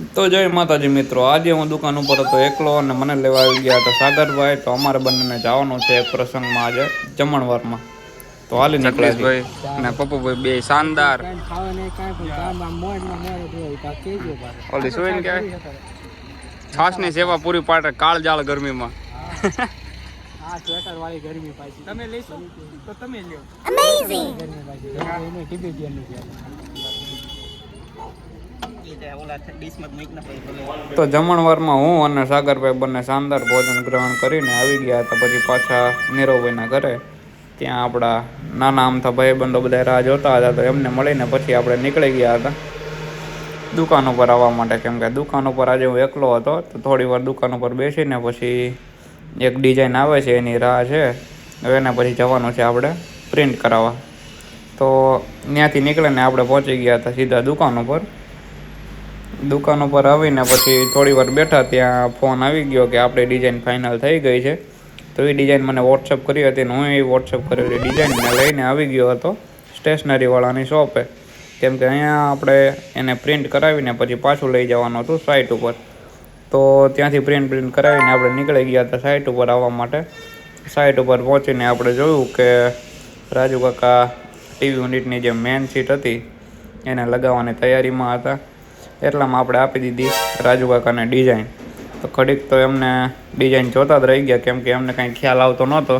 તો જય માતાજી મિત્રો આજે હું દુકાન ઉપર હતો એકલો અને મને લેવા આવી ગયા હતા સાગરભાઈ. તો અમારે બંનેને જવાનું છે એક પ્રસંગમાં આજે જમણવારમાં. તો હાલી નીકળ્યા છીએ. અને પપ્પુભાઈ બે શાનદાર. ઓલી શું કહેવાય? છાસની સેવા પૂરી પાડે કાળજાળ ગરમીમાં. આ સ્વેટર વાળી ગરમી પાછી. તમે લેશો? તો તમે લ્યો. તો જમણવારમાં હું અને સાગરભાઈ બંને શાનદાર ભોજન ગ્રહણ કરીને આવી ગયા હતા. પછી પાછા નીરવભાઈના ઘરે. ત્યાં આપણા નાના આમથા ભાઈબંધો બધા રાહ જોતા હતા. તો એમને મળીને પછી આપણે નીકળી ગયા હતા. દુકાન ઉપર આવવા માટે. કેમ કે દુકાન ઉપર આજે હું એકલો હતો, તો થોડી વાર દુકાન ઉપર બેસીને પછી એક ડિઝાઇન આવે છે, એની રાહ છે. હવે એને પછી જવાનું છે આપણે પ્રિન્ટ કરાવવા. તો ત્યાંથી નીકળીને આપણે પહોંચી ગયા હતા સીધા દુકાન ઉપર. દુકાન ઉપર આવીને પછી થોડી વાર બેઠા ત્યાં ફોન આવી ગયો કે આપણી ડિઝાઇન ફાઇનલ થઈ ગઈ છે. તો એ ડિઝાઇન મને વોટ્સઅપ કરી હતી અને હું એ વોટ્સઅપ કરેલી ડિઝાઇનને લઈને આવી ગયો હતો સ્ટેશનરીવાળાની શોપે કેમ કે અહીંયા આપણે એને પ્રિન્ટ કરાવીને પછી પાછું લઈ જવાનું હતું સાઇટ ઉપર. તો ત્યાંથી પ્રિન્ટ પ્રિન્ટ કરાવીને આપણે નીકળી ગયા હતા સાઇટ ઉપર આવવા માટે. સાઇટ ઉપર પહોંચીને આપણે જોયું કે રાજુ કાકા ટીવી યુનિટની જે મેન સીટ હતી, એને લગાવવાની તૈયારીમાં હતા. એટલામાં આપણે આપી દીધી રાજુ કાકાને ડિઝાઇન તો ઘડીક તો એમને ડિઝાઇન જોતા જ રહી ગયા કેમ કે એમને કાંઈ ખ્યાલ આવતો નહોતો.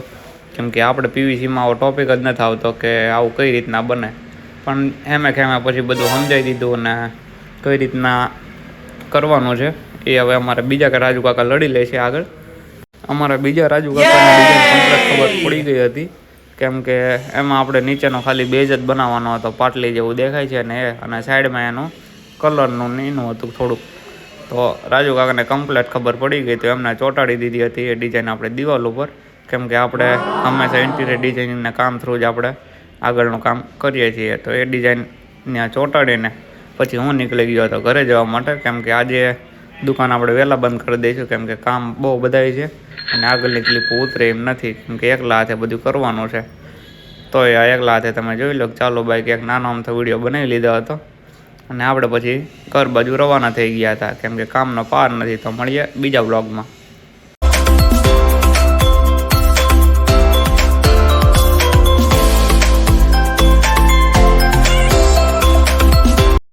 કેમ કે આપણે પીવીસીમાં આવો ટોપિક જ નથી આવતો કે આવું કઈ રીતના બને. પણ એમે ખેમે પછી બધું સમજાવી દીધું અને કઈ રીતના કરવાનું છે એ હવે અમારે બીજા કે રાજુ કાકા લડી લે છે આગળ. અમારા બીજા રાજુ કાકાને ખબર પડી ગઈ હતી. કેમ કે એમાં આપણે નીચેનો ખાલી બેઝ જ બનાવવાનો હતો પાટલી જેવું દેખાય છે ને એ અને સાઈડમાં એનું કલરનું ને એનું હતું થોડુંક. તો રાજુ કાકાને કમ્પ્લેટ ખબર પડી ગઈ તો એમને ચોંટાડી દીધી હતી એ ડિઝાઇન આપણે દિવાલ ઉપર. કેમ કે આપણે હંમેશા ઇન્ટિરિયર ડિઝાઇનિંગના કામ થ્રુ જ આપણે આગળનું કામ કરીએ છીએ. તો એ ડિઝાઇન ત્યાં ચોંટાડીને પછી હું નીકળી ગયો હતો ઘરે જવા માટે. કેમ કે આજે દુકાન આપણે વહેલા બંધ કરી દઈશું કેમ કે કામ બહુ બધાય છે અને આગળની ક્લિપ ઉતરે એમ નથી. કેમ કે એકલા હાથે બધું કરવાનું છે. તો એ એકલા હાથે તમે જોઈ લો ચાલો બાઈક એક નાનો અમથો વીડિયો બનાવી લીધો હતો. અને આપણે પછી ઘર બાજુ રવાના થઈ ગયા હતા. કેમ કે કામનો પાર નથી, તો મળીએ બીજા બ્લોગમાં